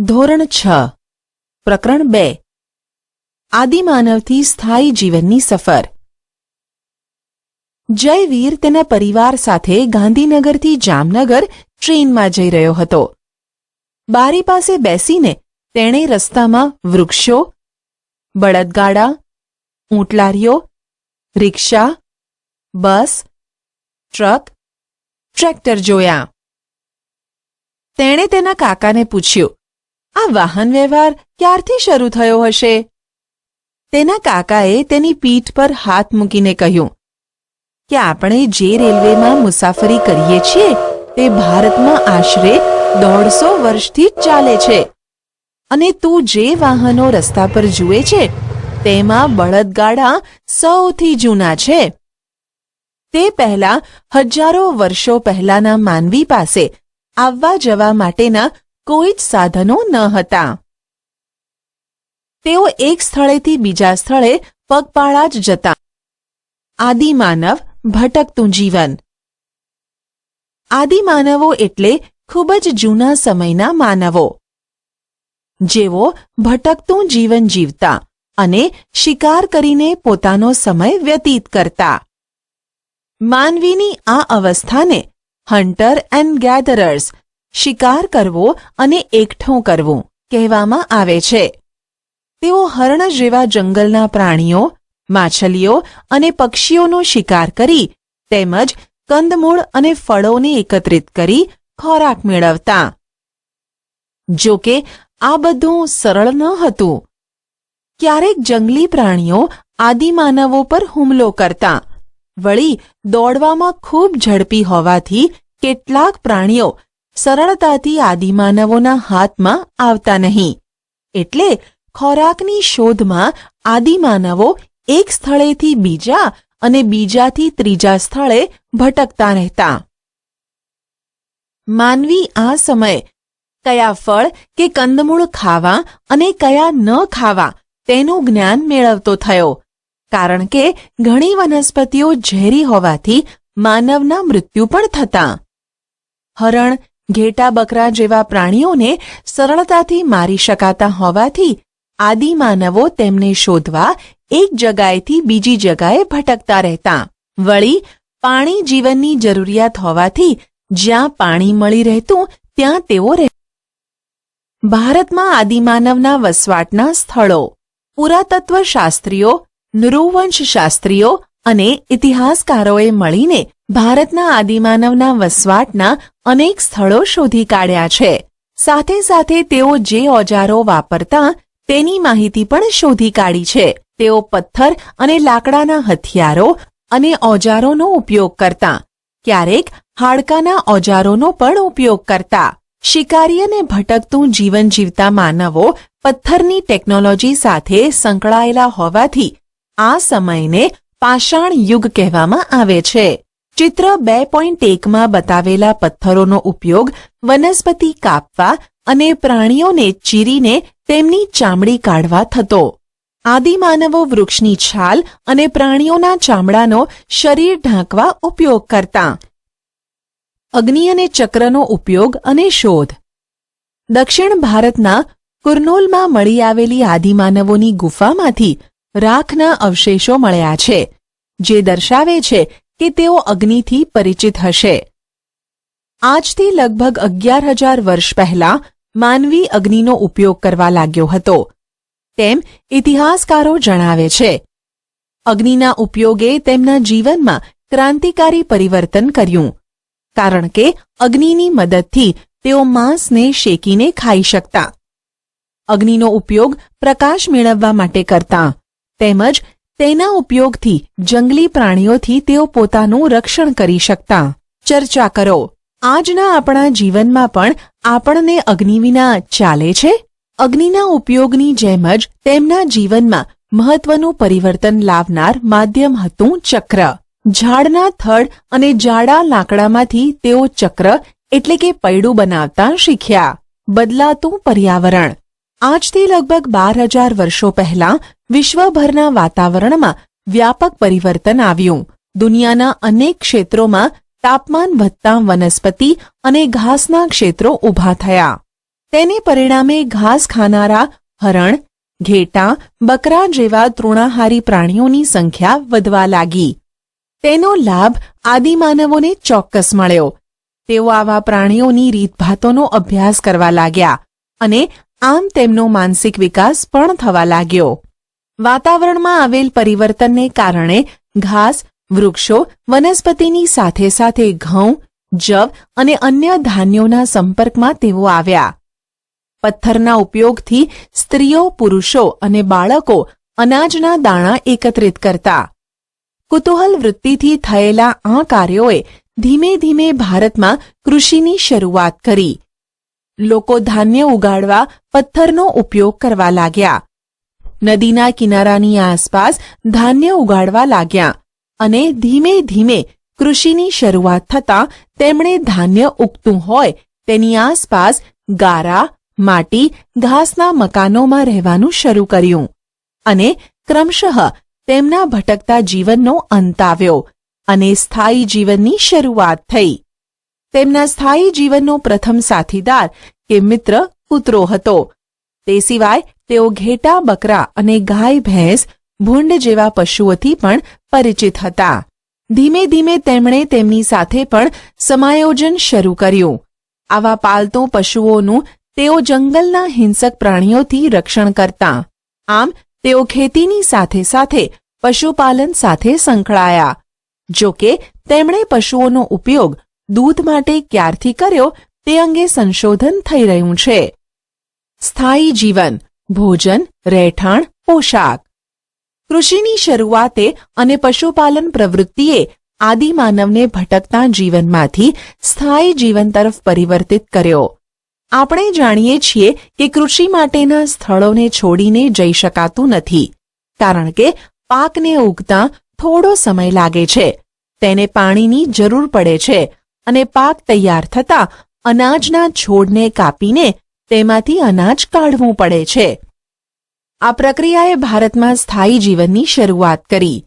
ધોરણ છ. પ્રકરણ બે. આદિમાનવથી સ્થાયી જીવનની સફર. જયવીર તેના પરિવાર સાથે ગાંધીનગરથી જામનગર ટ્રેનમાં જઈ રહ્યો હતો. બારી પાસે બેસીને તેણે રસ્તામાં વૃક્ષો, બળદગાડા, ઊંટલારીઓ, રિક્ષા, બસ, ટ્રક, ટ્રેક્ટર જોયા. તેણે તેના કાકાને પૂછ્યું આ વાહન વ્યવહાર ક્યારથી શરૂ થયો હશે? તેના કાકાએ તેની પીઠ પર હાથ મૂકીને કહ્યું, કે આપણે જે રેલવેમાં મુસાફરી કરીએ છીએ, તે ભારતમાં આશરે દોઢસો વર્ષથી ચાલે છે. અને તું જે વાહનો રસ્તા પર જુએ છે, તેમાં બળદગાડા સૌથી જૂના છે. તે પહેલા હજારો વર્ષો પહેલાના માનવી પાસે આવવા જવા માટેના કોઈ જ સાધનો ન હતા. તેઓ એક સ્થળેથી બીજા સ્થળે પગપાળા જ જતા. આદિમાનવ ભટકતું જીવન. આદિમાનવો એટલે ખૂબ જ જૂના સમયના માનવો. જેઓ ભટકતું જીવન જીવતા અને શિકાર કરીને પોતાનો સમય વ્યતીત કરતા. માનવીની આ અવસ્થાને હન્ટર એન્ડ ગેધરર્સ શિકાર કરવો અને એકઠું કરવું કહેવામાં આવે છે. તેઓ હરણ જેવા જંગલના પ્રાણીઓ, માછલીઓ અને પક્ષીઓનો શિકાર કરી તેમજ કંદમૂળ અને ફળોને એકત્રિત કરી ખોરાક મેળવતા. જો કે આ બધું સરળ ન હતું. ક્યારેક જંગલી પ્રાણીઓ આદિમાનવો પર હુમલો કરતા. વળી દોડવામાં ખૂબ ઝડપી હોવાથી કેટલાક પ્રાણીઓ સરળતાથી આદિમાનવોના હાથમાં આવતા નહીં. એટલે ખોરાકની શોધમાં આદિમાનવો એક સ્થળેથી બીજા અને બીજાથી ત્રીજા સ્થળે ભટકતા રહેતા. માનવી આ સમયે કયા ફળ કે કંદમૂળ ખાવા અને કયા ન ખાવા તેનું જ્ઞાન મેળવતો થયો. કારણ કે ઘણી વનસ્પતિઓ ઝેરી હોવાથી માનવના મૃત્યુ પણ થતા. હરણ ઘેટા બકરા જેવા પ્રાણીઓને સરળતાથી મારી શકાતા હોવાથી આદિમાનવો તેમને શોધવા એક જગાએથી બીજી જગાએ ભટકતા રહેતા. વળી, પાણી જીવનની જરૂરિયાત હોવાથી જ્યાં પાણી મળી રહેતું, ત્યાં તેઓ રહે. ભારતમાં આદિમાનવના વસવાટના સ્થળો. પુરાતત્વ શાસ્ત્રીઓ નૃવંશ શાસ્ત્રીઓ અને ઇતિહાસકારોએ મળીને ભારતના આદિમાનવના વસવાટના અનેક સ્થળો શોધી કાઢ્યા છે. સાથે સાથે તેઓ જે ઓજારો વાપરતા તેની માહિતી પણ શોધી કાઢી છે. તેઓ પથ્થર અને લાકડાના હથિયારો અને ઓજારોનો ઉપયોગ કરતા. ક્યારેક હાડકાના ઓજારોનો પણ ઉપયોગ કરતા. શિકારી અને ભટકતું જીવન જીવતા માનવો પથ્થરની ટેકનોલોજી સાથે સંકળાયેલા હોવાથી આ સમયને પાષાણ યુગ કહેવામાં આવે છે. ચિત્ર બે પોઈન્ટ એકમાં બતાવેલા પથ્થરોનો ઉપયોગ વનસ્પતિ કાપવા અને પ્રાણીઓને ચીરીને તેમની ચામડી કાઢવા થતો. આદિમાનવો વૃક્ષની છાલ અને પ્રાણીઓના ચામડાનો શરીર ઢાંકવા ઉપયોગ કરતા. અગ્નિ અને ચક્રનો ઉપયોગ અને શોધ. દક્ષિણ ભારતના કુર્નોલમાં મળી આવેલી આદિમાનવોની ગુફામાંથી રાખના અવશેષો મળ્યા છે, જે દર્શાવે છે કે તેઓ અગ્નિથી પરિચિત હશે. આજથી લગભગ અગિયાર હજાર વર્ષ પહેલા માનવી અગ્નિનો ઉપયોગ કરવા લાગ્યો હતો. તેમ ઇતિહાસકારો જણાવે છે. અગ્નિના ઉપયોગે તેમના જીવનમાં ક્રાંતિકારી પરિવર્તન કર્યું. કારણ કે અગ્નિની મદદથી તેઓ માંસને શેકીને ખાઈ શકતા. અગ્નિનો ઉપયોગ પ્રકાશ મેળવવા માટે કરતા. તેમજ તેના ઉપયોગથી જંગલી પ્રાણીઓથી તેઓ પોતાનું રક્ષણ કરી શકતા. ચર્ચા કરો. આજના આપણા જીવનમાં પણ આપણને અગ્નિ વિના ચાલે છે? અગ્નિના ઉપયોગની જેમ જ તેમના જીવનમાં મહત્વનું પરિવર્તન લાવનાર માધ્યમ હતું ચક્ર. ઝાડના થડ અને જાડા લાકડામાંથી તેઓ ચક્ર એટલે કે પૈડું બનાવતા શીખ્યા. બદલાતું પર્યાવરણ. આજથી લગભગ બાર હજાર વર્ષો પહેલા વિશ્વભરના વાતાવરણમાં વ્યાપક પરિવર્તન આવ્યું. દુનિયાના અનેક ક્ષેત્રોમાં તાપમાન વધતા વનસ્પતિ અને ઘાસના ક્ષેત્રો ઊભા થયા. તેને પરિણામે ઘાસ ખાનારા, હરણ, ઘેટાં, બકરા જેવા તૃણાહારી પ્રાણીઓની સંખ્યા વધવા લાગી. તેનો લાભ આદિમાનવોને ચોક્કસ મળ્યો. તેઓ આવા પ્રાણીઓની રીતભાતોનો અભ્યાસ કરવા લાગ્યા અને આમ તેમનો માનસિક વિકાસ પણ થવા લાગ્યો. વાતાવરણમાં આવેલ પરિવર્તનને કારણે ઘાસ, વૃક્ષો, વનસ્પતિની સાથે સાથે ઘઉં, જવ અને અન્ય ધાન્યોના સંપર્કમાં તેઓ આવ્યા. પથ્થરના ઉપયોગથી સ્ત્રીઓ, પુરુષો અને બાળકો અનાજના દાણા એકત્રિત કરતા. કુતૂહલ વૃત્તિથી થયેલા આ કાર્યોએ ધીમે ધીમે ભારતમાં કૃષિની શરૂઆત કરી. લોકો ધાન્ય ઉગાડવા પથ્થરનો ઉપયોગ કરવા લાગ્યા. નદીના કિનારાની આસપાસ ધાન્ય ઉગાડવા લાગ્યા અને ધીમે ધીમે કૃષિની શરૂઆત થતાં તેમણે ધાન્ય ઉગતું હોય તેની આસપાસ ગારા, માટી, ઘાસના મકાનોમાં રહેવાનું શરૂ કર્યું અને ક્રમશઃ તેમના ભટકતા જીવનનો અંત આવ્યો અને સ્થાયી જીવનની શરૂઆત થઈ. તેમના સ્થાયી જીવનનો પ્રથમ સાથીદાર કે મિત્ર કૂતરો હતો. તે સિવાય તેઓ ઘેટા, બકરા અને ગાય, ભેંસ, ભૂંડ જેવા પશુઓથી પણ પરિચિત હતા. ધીમે ધીમે તેમણે તેમની સાથે પણ સમાયોજન શરૂ કર્યું. આવા પાલતુ પશુઓનું તેઓ જંગલના હિંસક પ્રાણીઓથી રક્ષણ કરતા. આમ, તેઓ ખેતીની સાથે સાથે પશુપાલન સાથે સંકળાયા. જો કે, તેમણે પશુઓનો ઉપયોગ દૂધ માટે ક્યારથી કર્યો તે અંગે સંશોધન થઈ રહ્યું છે. સ્થાયી જીવન ભોજન, રહેઠાણ, પોશાક. કૃષિની શરૂઆતે અને પશુપાલન પ્રવૃત્તિએ આદિમાનવને ભટકતા જીવનમાંથી સ્થાયી જીવન તરફ પરિવર્તિત કર્યો. આપણે જાણીએ છીએ કે કૃષિ માટેના સ્થળોને છોડીને જઈ શકાતું નથી, કારણ કે પાકને ઉગતા થોડો સમય લાગે છે. તેને પાણીની જરૂર પડે છે અને પાક તૈયાર થતાં અનાજના છોડને કાપીને તેમાંથી અનાજ કાઢવું પડે છે. આ પ્રક્રિયાએ ભારતમાં સ્થાયી જીવનની શરૂઆત કરી.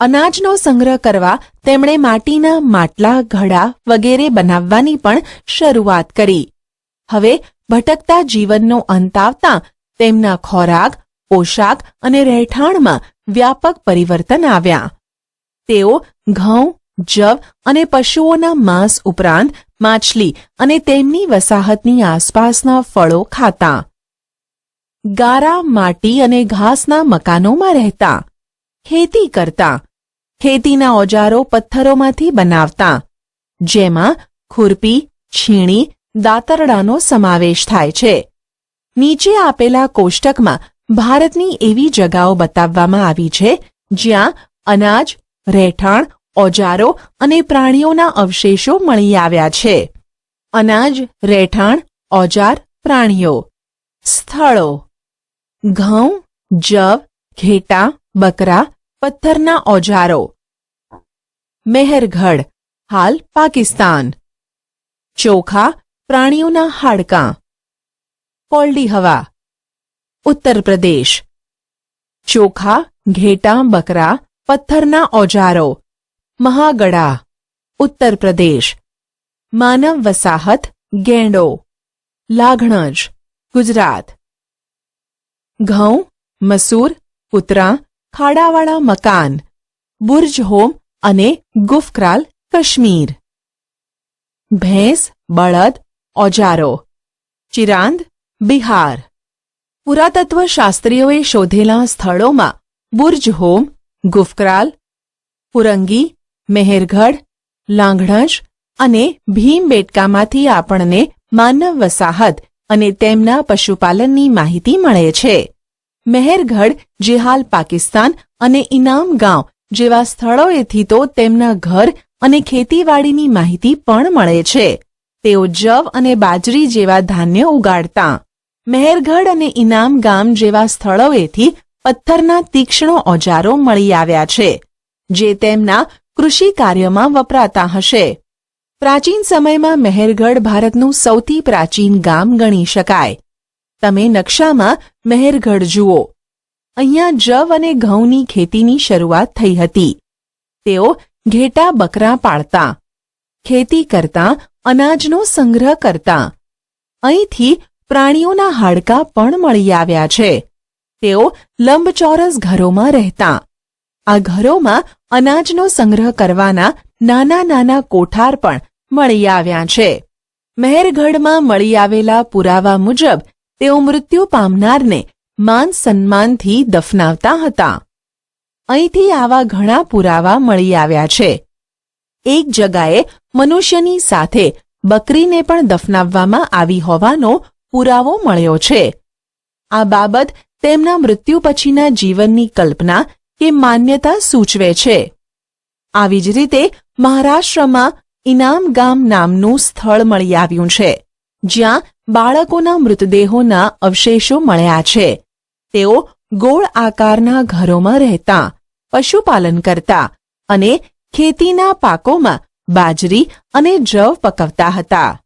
અનાજનો સંગ્રહ કરવા તેમણે માટીના માટલા, ઘડા વગેરે બનાવવાની પણ શરૂઆત કરી. હવે ભટકતા જીવનનો અંત આવતા તેમના ખોરાક, પોશાક અને રહેઠાણમાં વ્યાપક પરિવર્તન આવ્યા. તેઓ ઘઉં જવ અને પશુઓના માંસ ઉપરાંત માછલી અને તેમની વસાહતની આસપાસના ફળો ખાતા. ગારા, માટી અને ઘાસના મકાનોમાં રહેતા. ખેતી કરતા. ખેતીના ઓજારો પથ્થરોમાંથી બનાવતા. જેમાં ખુરપી, છીણી, દાતરડાનો સમાવેશ થાય છે. નીચે આપેલા કોષ્ટકમાં ભારતની એવી જગાઓ બતાવવામાં આવી છે જ્યાં અનાજ, રહેઠાણ ઓજારો અને પ્રાણીઓના અવશેષો મળી આવ્યા છે. અનાજ, રહેઠાણ, ઓજાર, પ્રાણીઓ. સ્થળો. ઘઉં, જવ, ઘેટા, બકરા, પથ્થરના ઓજારો. મેહરગઢ, હાલ પાકિસ્તાન. ચોખા, પ્રાણીઓના હાડકાં. કોલ્ડી હવા. ઉત્તર પ્રદેશ. ચોખા, ઘેટા, બકરા, પથ્થરના ઓજારો. મહાગડા ઉત્તર પ્રદેશ માનવ વસાહત ગેંડો લાઘણજ ગુજરાત ઘઉં મસૂર કૂતરા ખાડાવાળા મકાન બુર્જ હોમ અને ગુફક્રાલ કાશ્મીર ભેંસ બળદ ઓજારો ચિરાંદ બિહાર પુરાતત્વ શાસ્ત્રીઓએ શોધેલા સ્થળોમાં બુર્જ હોમ ગુફક્રાલ પુરંગી મેહેરગઢ લાંઘણજ અને ભીમબેટકામાંથી આપણને માનવ વસાહત અને તેમના પશુપાલનની માહિતી મળે છે. મેહેરગઢ જે હાલ પાકિસ્તાન અને ઇનામ ગાંવ જેવા સ્થળોએથી તો તેમના ઘર અને ખેતીવાડીની માહિતી પણ મળે છે. તેઓ જવ અને બાજરી જેવા ધાન્ય ઉગાડતા. મહેરગઢ અને ઇનામ ગામ જેવા સ્થળોએથી પથ્થરના તીક્ષ્ણ ઓજારો મળી આવ્યા છે, જે તેમના કૃષિ કાર્યમાં વપરાતા હશે. પ્રાચીન સમયમાં મહેરગઢ ભારતનું સૌથી પ્રાચીન ગામ ગણી શકાય. તમે નકશામાં મહેરગઢ જુઓ. અહીંયા જવ અને ઘઉંની ખેતીની શરૂઆત થઈ હતી. તેઓ ઘેટા બકરા પાળતા, ખેતી કરતા, અનાજનો સંગ્રહ કરતા. અહીંથી પ્રાણીઓના હાડકાં પણ મળી આવ્યા છે. તેઓ લંબચોરસ ઘરોમાં રહેતા. આ ઘરોમાં અનાજનો સંગ્રહ કરવાના નાના નાના કોઠાર પણ મળી આવ્યા છે. મહેરગઢમાં મળી આવેલા પુરાવા મુજબ તેઓ મૃત્યુ પામનારને માન સન્માનથી દફનાવતા હતા. અહીંથી આવા ઘણા પુરાવા મળી આવ્યા છે. એક જગાએ મનુષ્યની સાથે બકરીને પણ દફનાવવામાં આવી હોવાનો પુરાવો મળ્યો છે. આ બાબત તેમના મૃત્યુ પછીના જીવનની કલ્પના કે માન્યતા સૂચવે છે. આવી જ રીતે મહારાષ્ટ્રમાં ઇનામ ગામ નામનું સ્થળ મળી આવ્યું છે, જ્યાં બાળકોના મૃતદેહોના અવશેષો મળ્યા છે. તેઓ ગોળ આકારના ઘરોમાં રહેતા, પશુપાલન કરતા અને ખેતીના પાકોમાં બાજરી અને જવ પકવતા હતા.